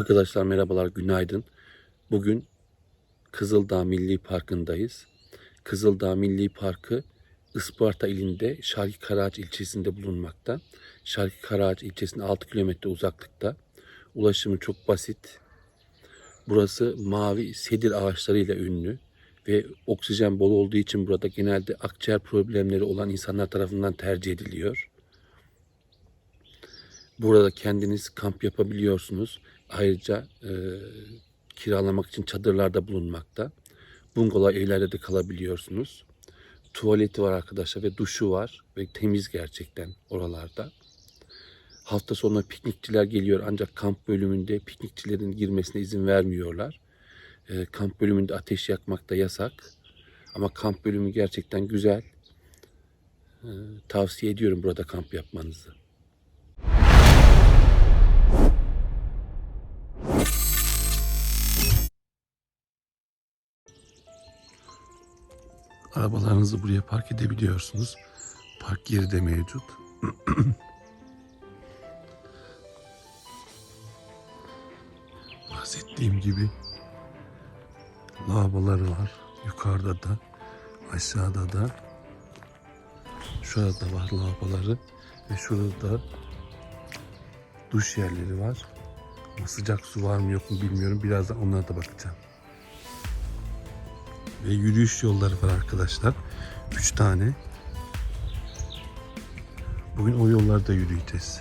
Arkadaşlar merhabalar, günaydın. Bugün Kızıldağ Milli Parkı'ndayız. Kızıldağ Milli Parkı Isparta ilinde Şarkı Karaağaç ilçesinde bulunmakta. Şarkı Karaağaç ilçesine 6 kilometre uzaklıkta. Ulaşımı çok basit. Burası mavi sedir ağaçlarıyla ünlü ve oksijen bol olduğu için burada genelde akciğer problemleri olan insanlar tarafından tercih ediliyor. Burada kendiniz kamp yapabiliyorsunuz. Ayrıca e, kiralamak için çadırlarda bulunmakta. Bungalov evlerde de kalabiliyorsunuz. Tuvaleti var arkadaşlar ve duşu var ve temiz gerçekten oralarda. Hafta sonu piknikçiler geliyor ancak kamp bölümünde piknikçilerin girmesine izin vermiyorlar. E, kamp bölümünde ateş yakmak da yasak. Ama kamp bölümü gerçekten güzel. E, tavsiye ediyorum burada kamp yapmanızı. Arabalarınızı buraya park edebiliyorsunuz. Park yeri de mevcut. Bahsettiğim gibi lavaboları var. Yukarıda da, aşağıda da. Şurada var lavaboları ve şurada da duş yerleri var. Ama sıcak su var mı yok mu bilmiyorum. Birazdan onlara da bakacağım ve yürüyüş yolları var arkadaşlar. Üç tane. Bugün o yollarda yürüyeceğiz.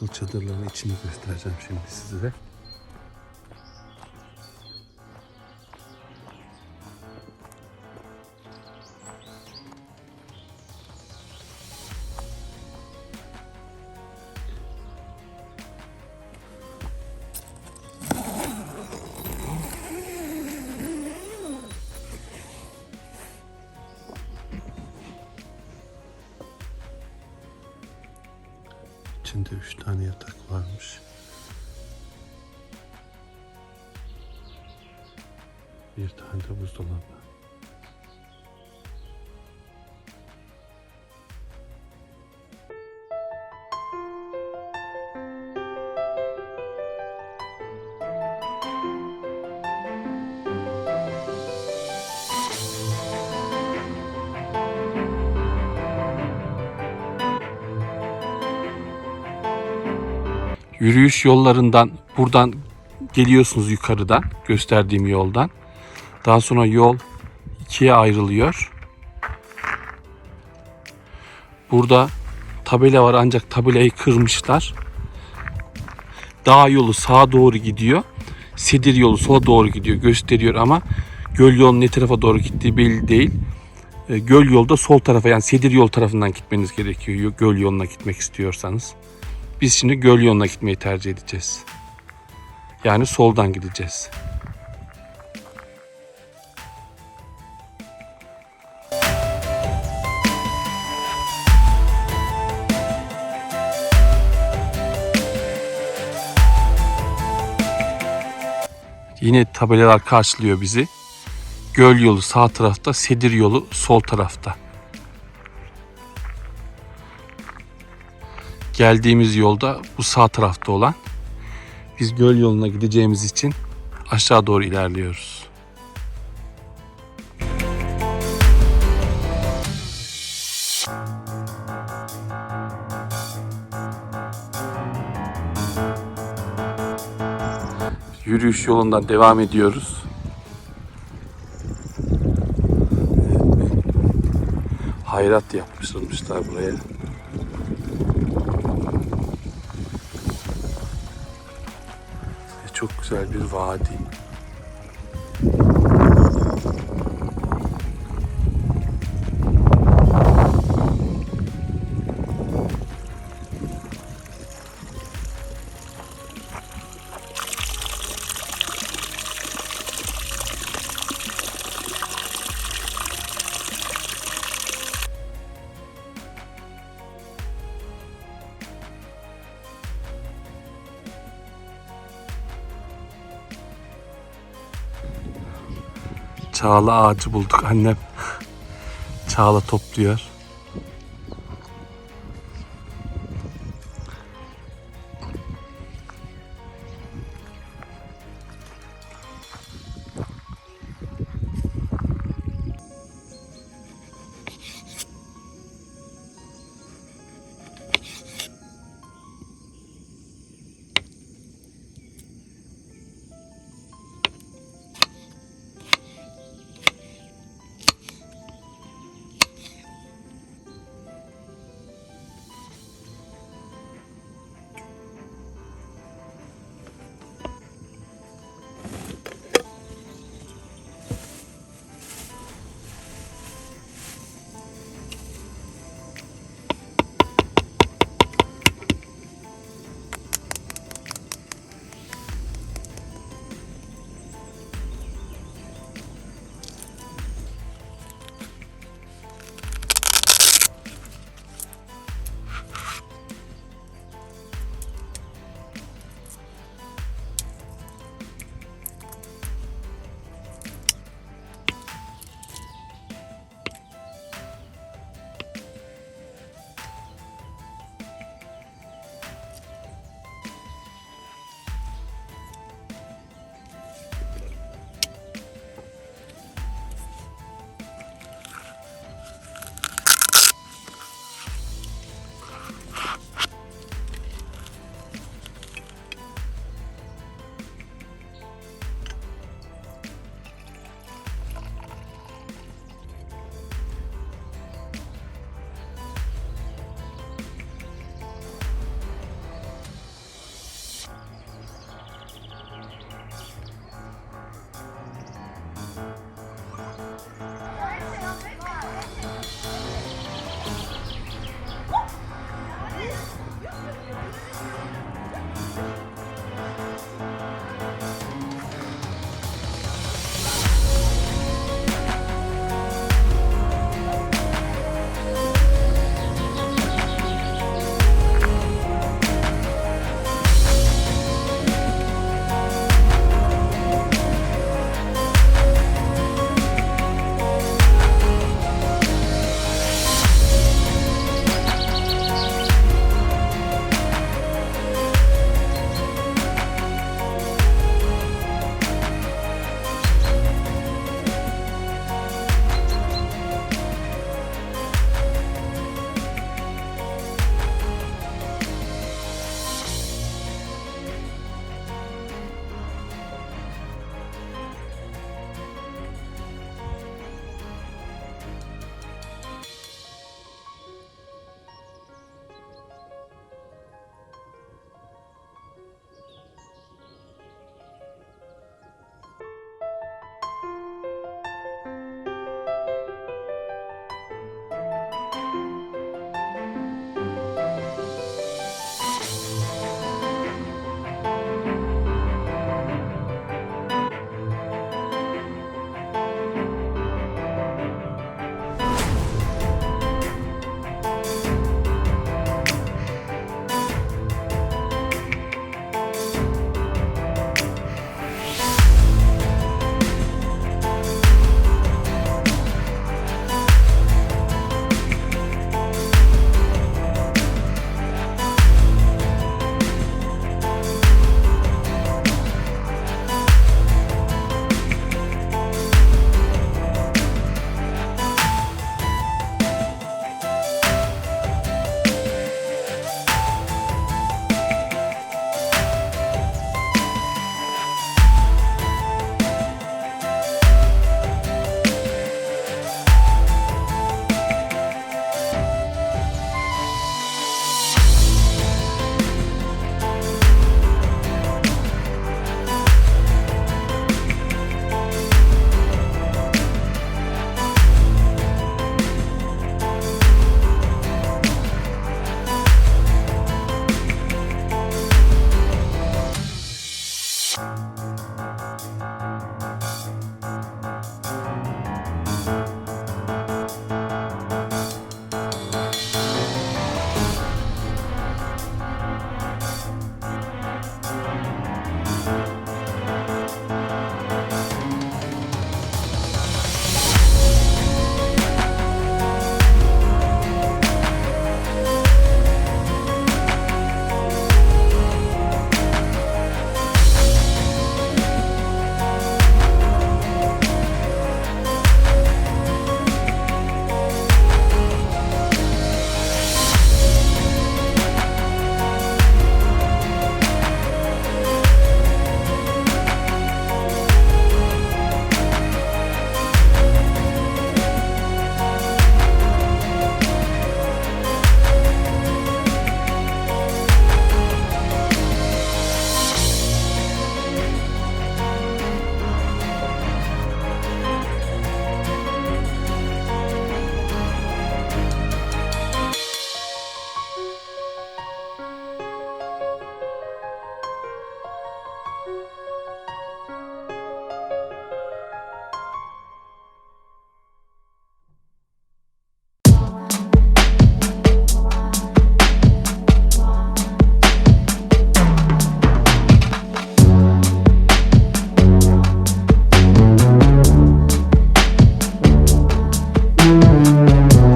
Kıl çadırların içini göstereceğim şimdi size. Üç tane yatak varmış. Bir tane de buzdolabı. Yürüyüş yollarından buradan geliyorsunuz yukarıdan gösterdiğim yoldan. Daha sonra yol ikiye ayrılıyor. Burada tabela var ancak tabelayı kırmışlar. Dağ yolu sağa doğru gidiyor. Sedir yolu sola doğru gidiyor gösteriyor ama göl yolunun ne tarafa doğru gittiği belli değil. E, Göl yolda sol tarafa yani Sedir yol tarafından gitmeniz gerekiyor göl yoluna gitmek istiyorsanız. Biz şimdi göl yoluna gitmeyi tercih edeceğiz. Yani soldan gideceğiz. Yine tabelalar karşılıyor bizi. Göl yolu sağ tarafta, Sedir yolu sol tarafta. geldiğimiz yolda bu sağ tarafta olan biz göl yoluna gideceğimiz için aşağı doğru ilerliyoruz. Yürüyüş yolundan devam ediyoruz. Hayrat yapmışılmışlar buraya. Çok güzel bir vadi. Çağla ağacı bulduk annem. Çağla topluyor.